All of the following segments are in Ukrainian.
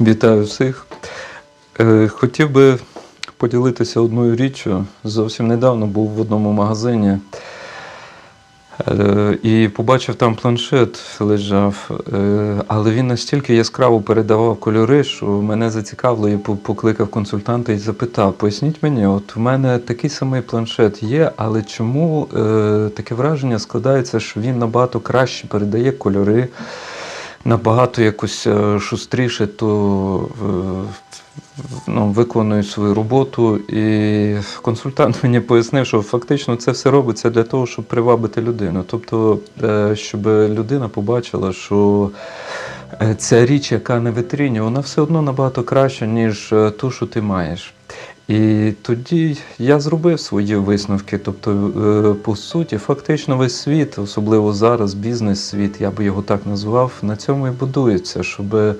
Вітаю всіх. Е, Хотів би поділитися одною річчю. Зовсім недавно був в одному магазині е, і побачив там планшет лежав, е, але він настільки яскраво передавав кольори, що мене зацікавило і покликав консультанта і запитав: поясніть мені, от в мене такий самий планшет є, але чому таке враження складається, що він набагато краще передає кольори? Набагато якось е, шустріше, то ну, виконує свою роботу. І консультант мені пояснив, що фактично це все робиться для того, щоб привабити людину. Тобто, е, щоб людина побачила, що е, ця річ, яка на витрині, вона все одно набагато краща, ніж ту, що ти маєш. І тоді я зробив свої висновки. Тобто, е, по суті, фактично весь світ, особливо зараз, бізнес-світ, я би його так назвав, на цьому і будується, щоб е,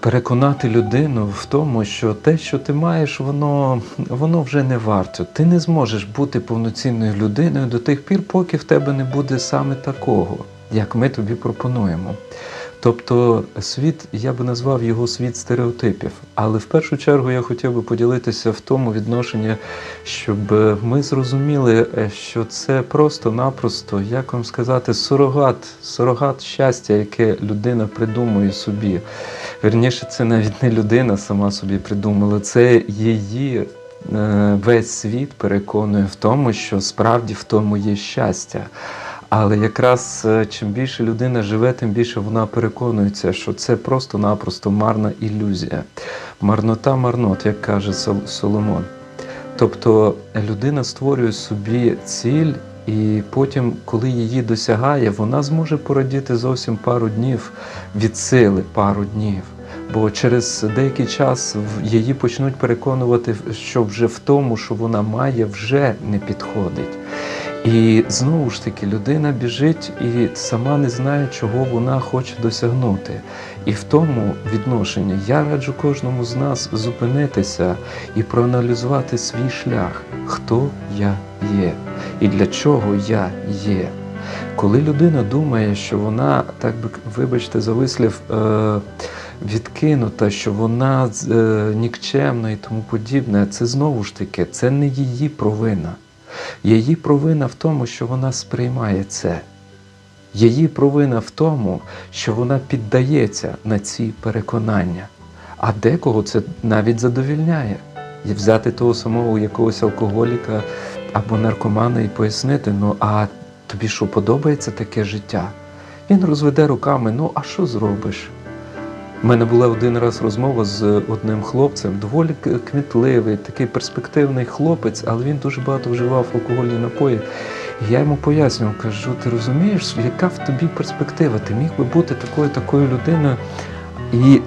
переконати людину в тому, що те, що ти маєш, воно, воно вже не варто. Ти не зможеш бути повноцінною людиною до тих пір, поки в тебе не буде саме такого, як ми тобі пропонуємо. Тобто світ, я би назвав його світ стереотипів. Але в першу чергу я хотів би поділитися в тому відношенні, щоб е, ми зрозуміли, е, що це просто-напросто, як вам сказати, сурогат, сурогат щастя, яке людина придумує собі. Вірніше, це навіть не людина сама собі придумала, це її. е, Весь світ переконує в тому, що справді в тому є щастя. Але якраз е, чим більше людина живе, тим більше вона переконується, що це просто-напросто марна ілюзія. Марнота марнот, як каже Сол- Соломон. Тобто людина створює собі ціль, і потім, коли її досягає, вона зможе порадіти зовсім пару днів від сили, пару днів. Бо через деякий час її почнуть переконувати, що вже в тому, що вона має, вже не підходить. І знову ж таки людина біжить і сама не знає, чого вона хоче досягнути. І в тому відношенні я раджу кожному з нас зупинитися і проаналізувати свій шлях, хто я є і для чого я є. Коли людина думає, що вона, так би вибачте, за вислів, е, відкинута, що вона е, нікчемна і тому подібне, це знову ж таки це не її провина. Її провина в тому, що вона сприймає це. Її провина в тому, що вона піддається на ці переконання. А декого це навіть задовільняє. І взяти того самого якогось алкоголіка або наркомана і пояснити, ну а тобі що подобається таке життя? Він розведе руками, ну а що зробиш? У мене була один раз розмова з одним хлопцем, доволі кмітливий, такий перспективний хлопець, але він дуже багато вживав алкогольні напої. Я йому пояснював, кажу, ти розумієш, яка в тобі перспектива? Ти міг би бути такою такою людиною. І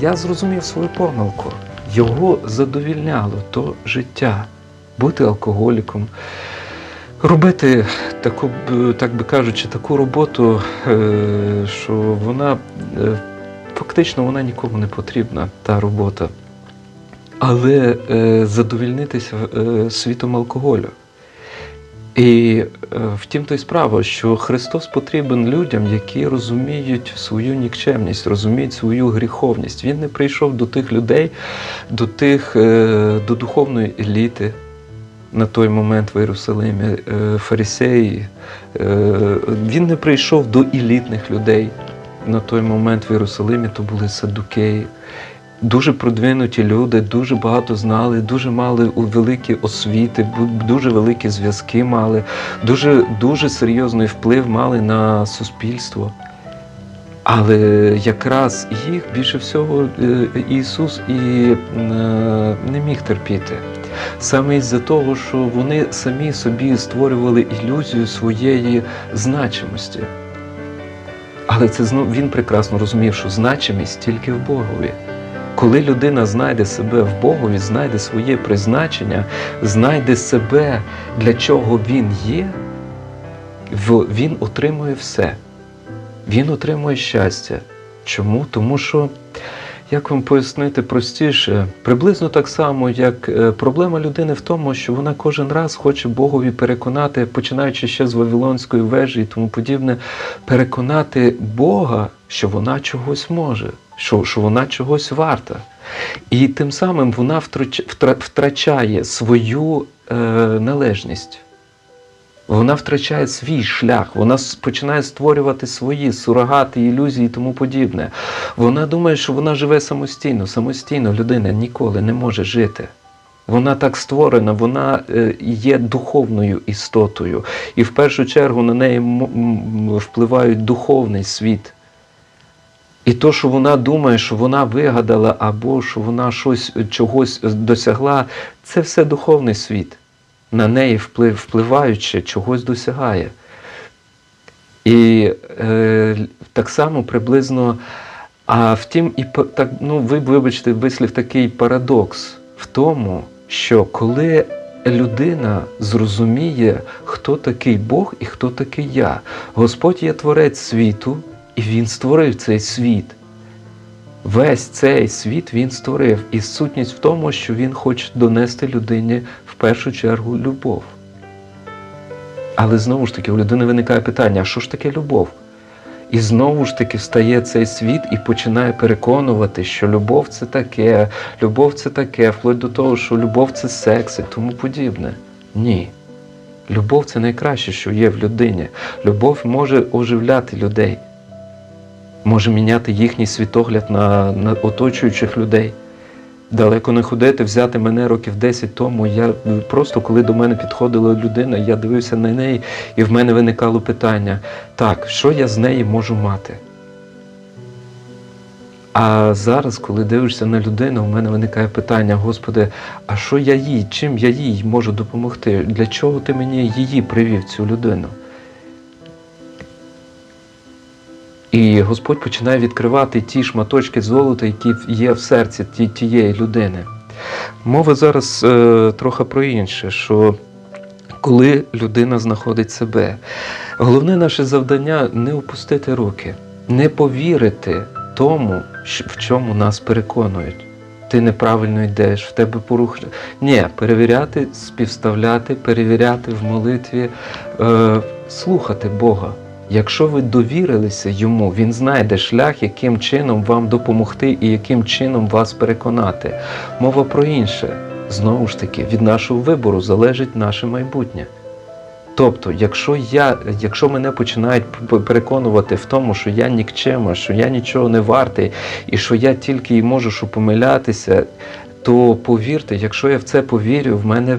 я зрозумів свою помилку. Його задовільняло то життя, бути алкоголіком, робити таку, так би кажучи, таку роботу, е, що вона е, фактично вона нікому не потрібна, та робота. Але е, задовільнитися е, світом алкоголю. І е, втім, то й справа, що Христос потрібен людям, які розуміють свою нікчемність, розуміють свою гріховність. Він не прийшов до тих людей, до тих, е, до духовної еліти на той момент в Єрусалимі, е, фарисеї. Е, Він не прийшов до елітних людей. На той момент в Єрусалимі то були садукеї. Дуже продвинуті люди, дуже багато знали, дуже мали великі освіти, дуже великі зв'язки мали, дуже, дуже серйозний вплив мали на суспільство. Але якраз їх більше всього е, Ісус і е, не міг терпіти. Саме із-за того, що вони самі собі створювали ілюзію своєї значимості. Але це знов він прекрасно розумів, що значимість тільки в Богові. Коли людина знайде себе в Богові, знайде своє призначення, знайде себе, для чого він є, він отримує все. Він отримує щастя. Чому? Тому що, як вам пояснити простіше, приблизно так само, як е, проблема людини в тому, що вона кожен раз хоче Богові переконати, починаючи ще з Вавилонської вежі і тому подібне, переконати Бога, що вона чогось може. що, що вона чогось варта. І тим самим вона втрач- втрачає свою е, належність. Вона втрачає свій шлях, вона починає створювати свої сурогати, ілюзії і тому подібне. Вона думає, що вона живе самостійно. Самостійно людина ніколи не може жити. Вона так створена, вона е, є духовною істотою. І в першу чергу на неї впливають духовний світ. І то, що вона думає, що вона вигадала, або що вона щось е, чогось досягла, це все духовний світ. На неї впливаючи, чогось досягає. І е, так само приблизно. А втім, і так, ну, ви вибачте, вислів такий парадокс в тому, що коли людина зрозуміє, хто такий Бог і хто такий я, Господь є творець світу, і Він створив цей світ. Весь цей світ він створив. І сутність в тому, що він хоче донести людині першу чергу любов. Але знову ж таки, у людини виникає питання: а що ж таке любов? І знову ж таки встає цей світ і починає переконувати, що любов це таке, любов це таке, вплоть до того, що любов це секс і тому подібне. Ні. Любов це найкраще, що є в людині. Любов може оживляти людей, може міняти їхній світогляд на, на оточуючих людей. Далеко не ходити, взяти мене років 10 тому. Я просто, коли до мене підходила людина, я дивився на неї, і в мене виникало питання: так, що я з неї можу мати? А зараз, коли дивишся на людину, у мене виникає питання: Господи, а що я їй? Чим я їй можу допомогти? Для чого ти мені її привів, цю людину? І Господь починає відкривати ті шматочки золота, які є в серці ті- тієї людини. Мова зараз е, трохи про інше, що коли людина знаходить себе, головне наше завдання не опустити руки, не повірити тому, в чому нас переконують. Ти неправильно йдеш, в тебе порух. Ні, перевіряти, співставляти, перевіряти в молитві, е, слухати Бога. Якщо ви довірилися йому, він знайде шлях, яким чином вам допомогти і яким чином вас переконати. Мова про інше. Знову ж таки, від нашого вибору залежить наше майбутнє. Тобто, якщо я, якщо мене починають переконувати в тому, що я нікчема, що я нічого не вартий, і що я тільки і можу що помилятися, то повірте, якщо я в це повірю, в мене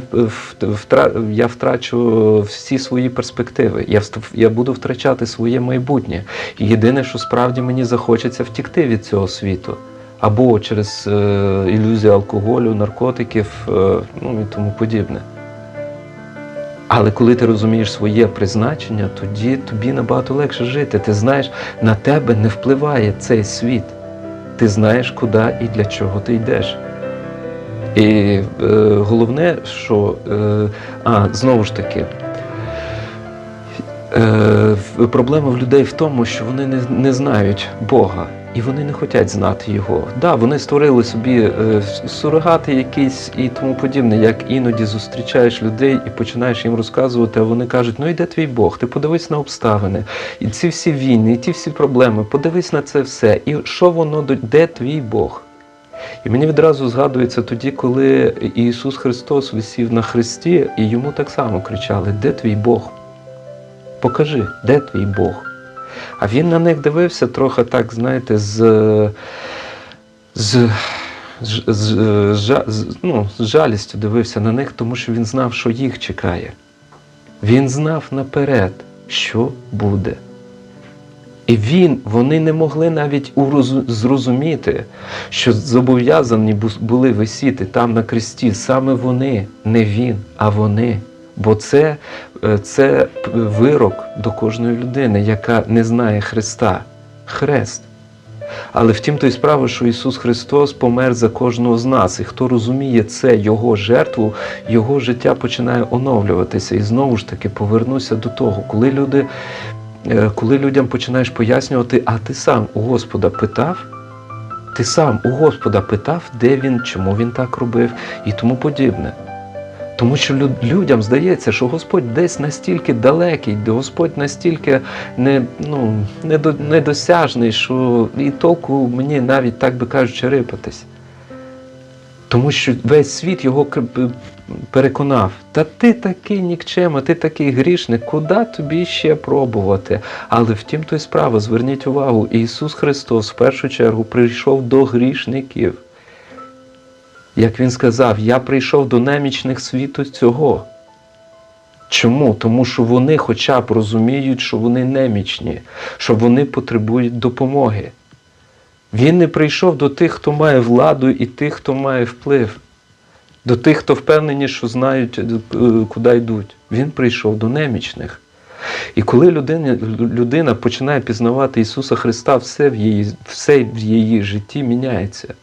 втра- я втрачу всі свої перспективи. Я я буду втрачати своє майбутнє. Єдине, що справді мені захочеться втікти від цього світу. Або через е, ілюзію алкоголю, наркотиків, е, ну і тому подібне. Але коли ти розумієш своє призначення, тоді тобі набагато легше жити. Ти знаєш, на тебе не впливає цей світ. Ти знаєш, куди і для чого ти йдеш. І е, головне, що е, а, знову ж таки, е, проблема в людей в тому, що вони не, не знають Бога і вони не хочуть знати Його. Да, вони створили собі е, сурогати якісь і тому подібне, як іноді зустрічаєш людей і починаєш їм розказувати, а вони кажуть, ну і де твій Бог? Ти подивись на обставини, і ці всі війни, і ті всі проблеми, подивись на це все. І що воно де твій Бог? І мені відразу згадується тоді, коли Ісус Христос висів на хресті, і йому так само кричали: Де твій Бог? Покажи, де твій Бог? А він на них дивився трохи так, знаєте, з, з, з, з, з, ну, з жалістю дивився на них, тому що він знав, що їх чекає. Він знав наперед, що буде. І він, вони не могли навіть зрозуміти, що зобов'язані були висіти там на кресті саме вони, не він, а вони. Бо це, е, це вирок до кожної людини, яка не знає Христа. Хрест. Але втім, то й справа, що Ісус Христос помер за кожного з нас, і хто розуміє це, Його жертву, його життя починає оновлюватися. І знову ж таки повернуся до того, коли люди коли людям починаєш пояснювати, а ти сам у Господа питав, ти сам у Господа питав, де він, чому він так робив і тому подібне. Тому що людям здається, що Господь десь настільки далекий, де Господь настільки не, ну, недосяжний, що і толку мені навіть, так би кажучи, рипатись. Тому що весь світ його переконав, та ти такий нікчема, ти такий грішник, куди тобі ще пробувати? Але втім, то й справа, зверніть увагу, Ісус Христос в першу чергу прийшов до грішників. Як Він сказав, я прийшов до немічних світу цього. Чому? Тому що вони хоча б розуміють, що вони немічні, що вони потребують допомоги. Він не прийшов до тих, хто має владу, і тих, хто має вплив, до тих, хто впевнені, що знають, е, куди йдуть. Він прийшов до немічних. І коли людина, людина починає пізнавати Ісуса Христа, все в, її, все в її житті міняється.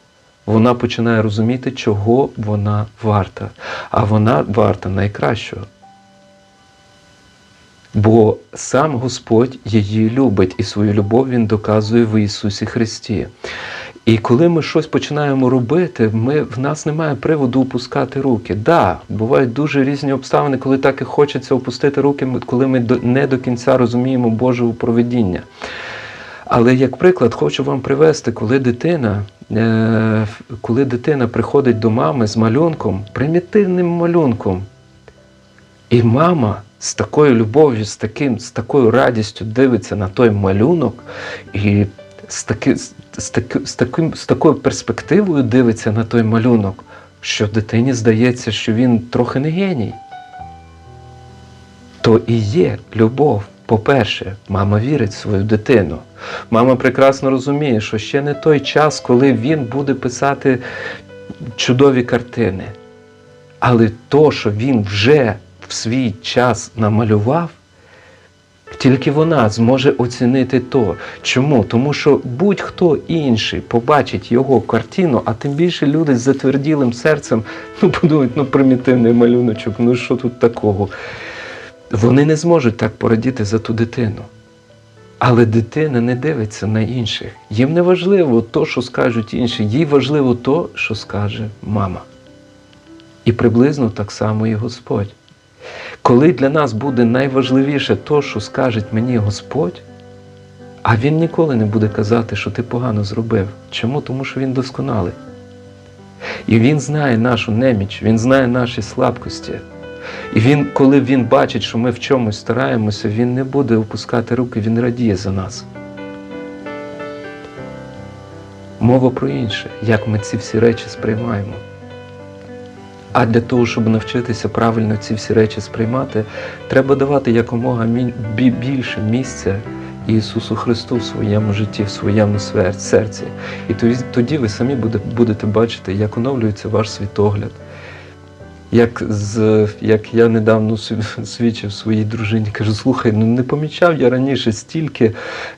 Вона починає розуміти, чого вона варта. А вона варта найкращого. Бо сам Господь її любить, і свою любов Він доказує в Ісусі Христі. І коли ми щось починаємо робити, ми, в нас немає приводу опускати руки. Да, бувають дуже різні обставини, коли так і хочеться опустити руки, коли ми не до кінця розуміємо Божого проведіння. Але як приклад хочу вам привести, коли дитина, е, коли дитина приходить до мами з малюнком, примітивним малюнком, і мама з такою любов'ю, з, таким, з такою радістю дивиться на той малюнок, і з, таки, з, таки, з, таким, з такою перспективою дивиться на той малюнок, що дитині здається, що він трохи не геній. То і є любов. По-перше, мама вірить в свою дитину. Мама прекрасно розуміє, що ще не той час, коли він буде писати чудові картини. Але то, що він вже свій час намалював, тільки вона зможе оцінити то. Чому? Тому що будь-хто інший побачить його картину, а тим більше люди з затверділим серцем ну, подумають, ну примітивний малюночок, ну що тут такого? Вони не зможуть так порадіти за ту дитину. Але дитина не дивиться на інших. Їм не важливо то, що скажуть інші, їй важливо то, що скаже мама. І приблизно так само і Господь. Коли для нас буде найважливіше то, що скаже мені Господь, а Він ніколи не буде казати, що ти погано зробив. Чому? Тому що Він досконалий. І Він знає нашу неміч, Він знає наші слабкості. І він, коли він бачить, що ми в чомусь стараємося, він не буде опускати руки, він радіє за нас. Мова про інше, як ми ці всі речі сприймаємо. А для того, щоб навчитися правильно ці всі речі сприймати, треба давати якомога більше місця Ісусу Христу в своєму житті, в своєму серці. І тоді, ви самі будете бачити, як оновлюється ваш світогляд. Як, з, як я недавно свідчив своїй дружині, кажу, слухай, ну не помічав я раніше стільки,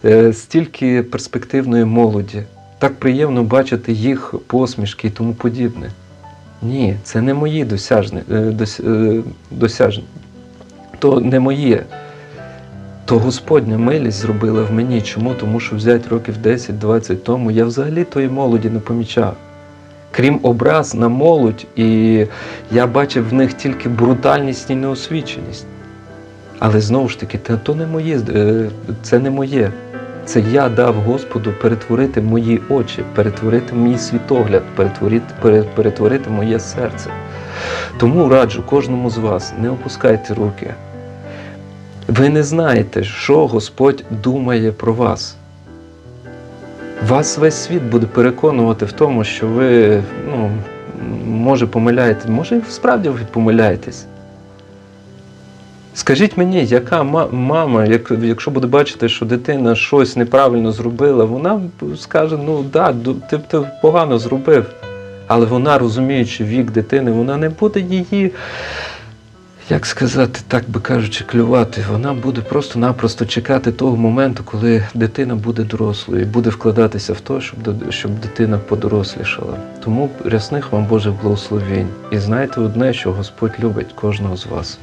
е, стільки перспективної молоді. Так приємно бачити їх посмішки і тому подібне. Ні, це не мої досяжні, е, е, досяжні. То не моє. То Господня милість зробила в мені. Чому? Тому що взяти років 10-20 тому я взагалі тої молоді не помічав. Крім образ на молодь, і я бачив в них тільки брутальність і неосвіченість. Але знову ж таки, то не моє, е, це не моє. Це я дав Господу перетворити мої очі, перетворити мій світогляд, перетворити, перетворити моє серце. Тому раджу кожному з вас, не опускайте руки. Ви не знаєте, що Господь думає про вас. Вас весь світ буде переконувати в тому, що ви, ну, може, помиляєтесь, може, справді ви помиляєтесь. Скажіть мені, яка мама, як, якщо буде бачити, що дитина щось неправильно зробила, вона скаже: ну да, ти, ти погано зробив. Але вона, розуміючи вік дитини, вона не буде її, як сказати, так би кажучи, клювати. Вона буде просто-напросто чекати того моменту, коли дитина буде дорослою, і буде вкладатися в те, щоб, щоб дитина подорослішала. Тому рясних вам Божих благословень. І знайте одне, що Господь любить кожного з вас.